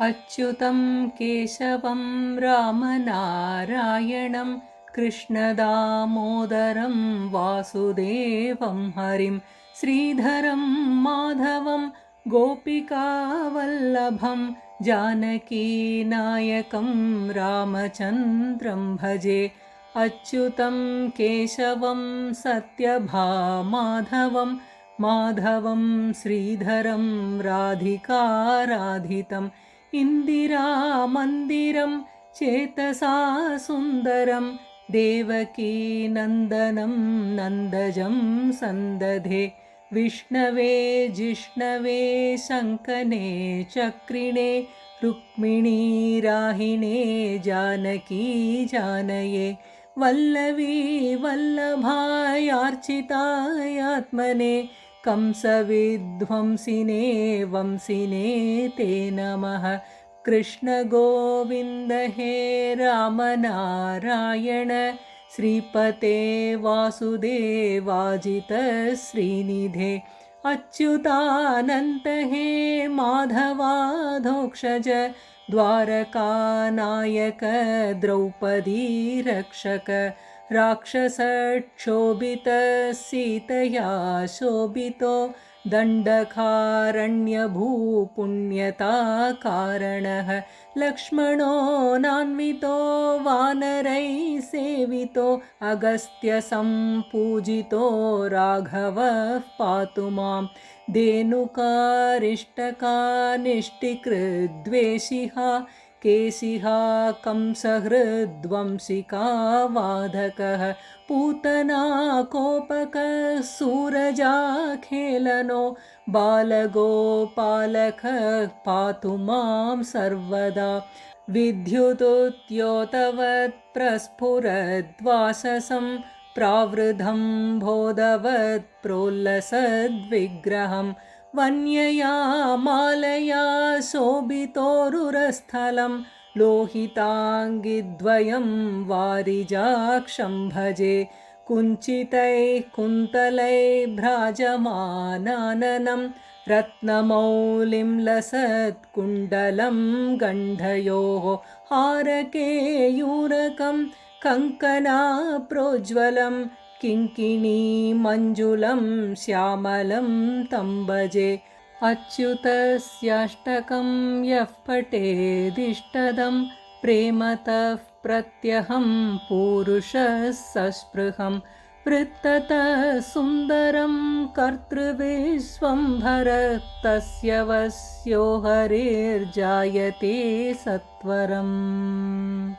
अच्युतं केशवं रामनारायणं कृष्णदामोदरं वासुदेवं हरिं श्रीधरं माधवं गोपिकावल्लभं जानकीनायकं रामचन्द्रं भजे। अच्युतं केशवं सत्यभामाधवं माधवं श्रीधरं राधिकाराधितम् इन्दिरामन्दिरं चेतसा सुन्दरं देवकीनन्दनं नन्दजं सन्दधे विष्णवे जिष्णवे शङ्कने चक्रिणे रुक्मिणीराहिणे जानकी जानये वल्लवी वल्लभायार्चितायात्मने कंसविध्वंसिने वंसिने ते नमः। कृष्णगोविन्द हे रामनारायण। श्रीपते वासुदेवाजितश्रीनिधे। अच्युतानन्त हे माधवाधोक्षज। द्वारकानायक द्रौपदी रक्षक राक्षसक्षोभितसीतया शोभितो दण्डकारण्यभूपुण्यताकारणः। लक्ष्मणो नान्वितो वानरैः सेवितो अगस्त्यसम्पूजितो राघवः पातु मां धेनुकारिष्टकानिष्टिकृद्वेषिहा केशिहा कंसहृद्वंशिकावाधकः पूतना कोपकः सूरजाखेलनो बालगोपालकः पातु मां सर्वदा। विद्युदुद्योतवत् प्रस्फुरद्वाससं प्रावृधं बोधवत् प्रोल्लसद्विग्रहम् वन्यया मालया शोभितोरुरस्थलं लोहिताङ्गिद्वयं वारिजाक्षं भजे कुञ्चितैः कुन्तलैः भ्राजमानाननं रत्नमौलिं लसत्कुण्डलं गण्डयोः हारकेयूरकं कङ्कनाप्रोज्ज्वलं किङ्किणीमञ्जुलं श्यामलं तं भजे। अच्युतस्याष्टकं यः पठेदिष्टदं प्रेमतः प्रत्यहं पुरुषः सस्पृहं वृत्ततः सुन्दरं कर्तृविश्वम्भर तस्य वस्यो हरिर्जायते सत्वरम्